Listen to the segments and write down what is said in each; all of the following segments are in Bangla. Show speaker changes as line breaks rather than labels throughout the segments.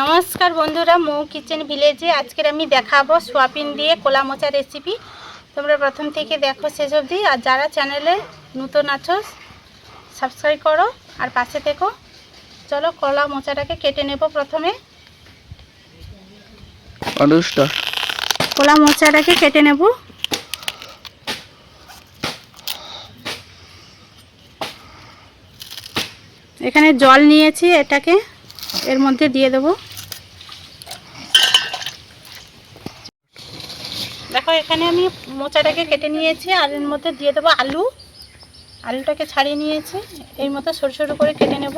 নমস্কার বন্ধুরা মৌ কিচেন ভিলেজে আজকের আমি দেখাবো সোয়াবিন দিয়ে কোলা মোচা রেসিপি তোমরা প্রথম থেকে দেখো শেষ অবধি আর যারা চ্যানেলে নতুন আছো সাবস্ক্রাইব করো আর পাশে থেকো। চলো কলা মোচাটাকে কেটে নেব প্রথমে। কলা মোচাটাকে কেটে নেব। এখানে জল নিয়েছি এটাকে। এর মধ্যে দিয়ে দেবো। দেখো এখানে আমি মোচাটাকে কেটে নিয়েছি আর এর মধ্যে দিয়ে দেবো আলু। আলুটাকে ছাড়িয়ে নিয়েছি এই মতো সরু সরু করে কেটে নেব।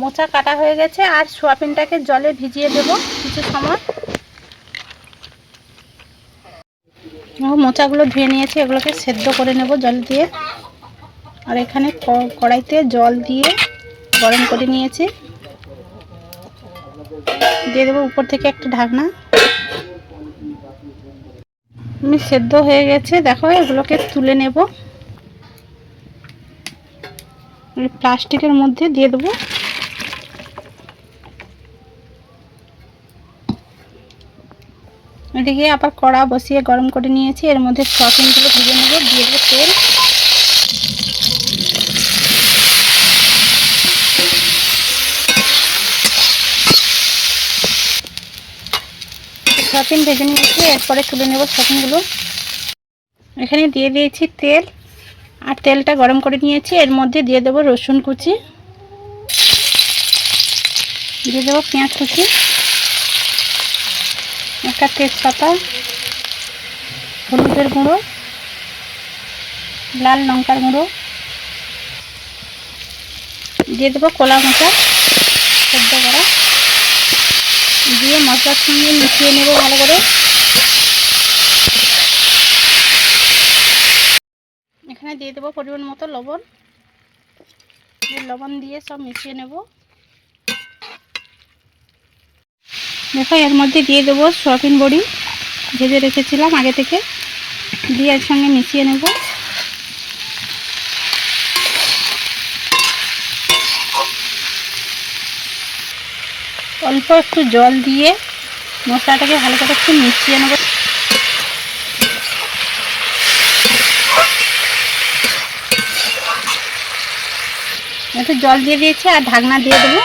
মোচা কাটা হয়ে গেছে আর সোয়াবিনটাকে জলে ভিজিয়ে দেব কিছু সময়। মোচাগুলো ধুয়ে নিয়েছি, এগুলোকে সেদ্ধ করে নেব জল দিয়ে। আর এখানে কড়াইতে জল দিয়ে গরম করে নিয়েছি। দিয়ে দেবো উপর থেকে একটা ঢাকনা। আমি সেদ্ধ হয়ে গেছে, দেখো, এগুলোকে তুলে নেব। প্লাস্টিকের মধ্যে দিয়ে দেবো। এদিকে আবার কড়া বসিয়ে গরম করে নিয়েছি। এর মধ্যে সয়াবিনগুলো ভেজে নেব, দিয়ে দেবো তেল। সয়াবিন ভেজে নিয়েছি, এরপরে তুলে নেব সয়াবিনগুলো। এখানে দিয়ে দিয়েছি তেল, আর তেলটা গরম করে নিয়েছি। এর মধ্যে দিয়ে দেবো রসুন কুচি, দিয়ে দেবো পেঁয়াজ কুচি। একটা তেজপাতা, হলুদের গুঁড়ো, লাল লঙ্কার গুঁড়ো, দিয়ে দেবো কলা মোচা সেদ্ধ করা। দিয়ে মশলার সঙ্গে মিশিয়ে নেব ভালো করে। এখানে দিয়ে দেবো পরিমাণ মতো লবণ। লবণ দিয়ে সব মিশিয়ে নেব। দেখো, এর মধ্যে দিয়ে দেবো সয়াবিন বড়ি, ভেজে রেখেছিলাম আগে থেকে। দিয়ে এর সঙ্গে মিশিয়ে নেব। অল্প একটু জল দিয়ে মশলাটাকে ভালো করে একটু মিশিয়ে নেব। একটু জল দিয়ে দিয়েছি, আর ঢাকনা দিয়ে দেবো।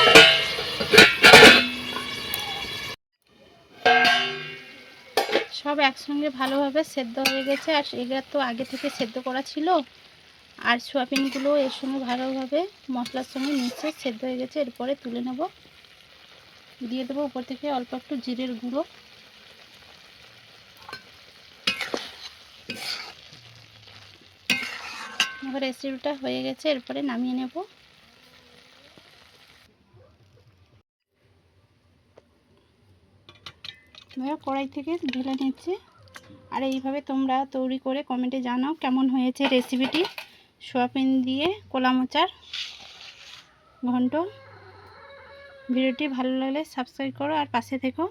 সব একসঙ্গে ভালোভাবে সেদ্ধ হয়ে গেছে। আর এগুলো তো আগে থেকে সেদ্ধ করা ছিল। আর সোয়াবিনগুলো এর সঙ্গে ভালোভাবে মশলার সঙ্গে মিশে সেদ্ধ হয়ে গেছে। এরপরে তুলে নেব। দিয়ে দেবো উপর থেকে অল্প একটু জিরের গুঁড়ো। এবার রেসিপিটা হয়ে গেছে। এরপরে নামিয়ে নেব। এবার কড়াই থেকে ঢেলে নিচ্ছি। আর এইভাবে তোমরা তৈরি করে কমেন্টে জানাও কেমন হয়েছে রেসিপিটি। সোয়াবিন দিয়ে কোলা মোচার ঘন্ট। ভিডিওটি ভালো লাগলে সাবস্ক্রাইব করো আর পাশে থেকো।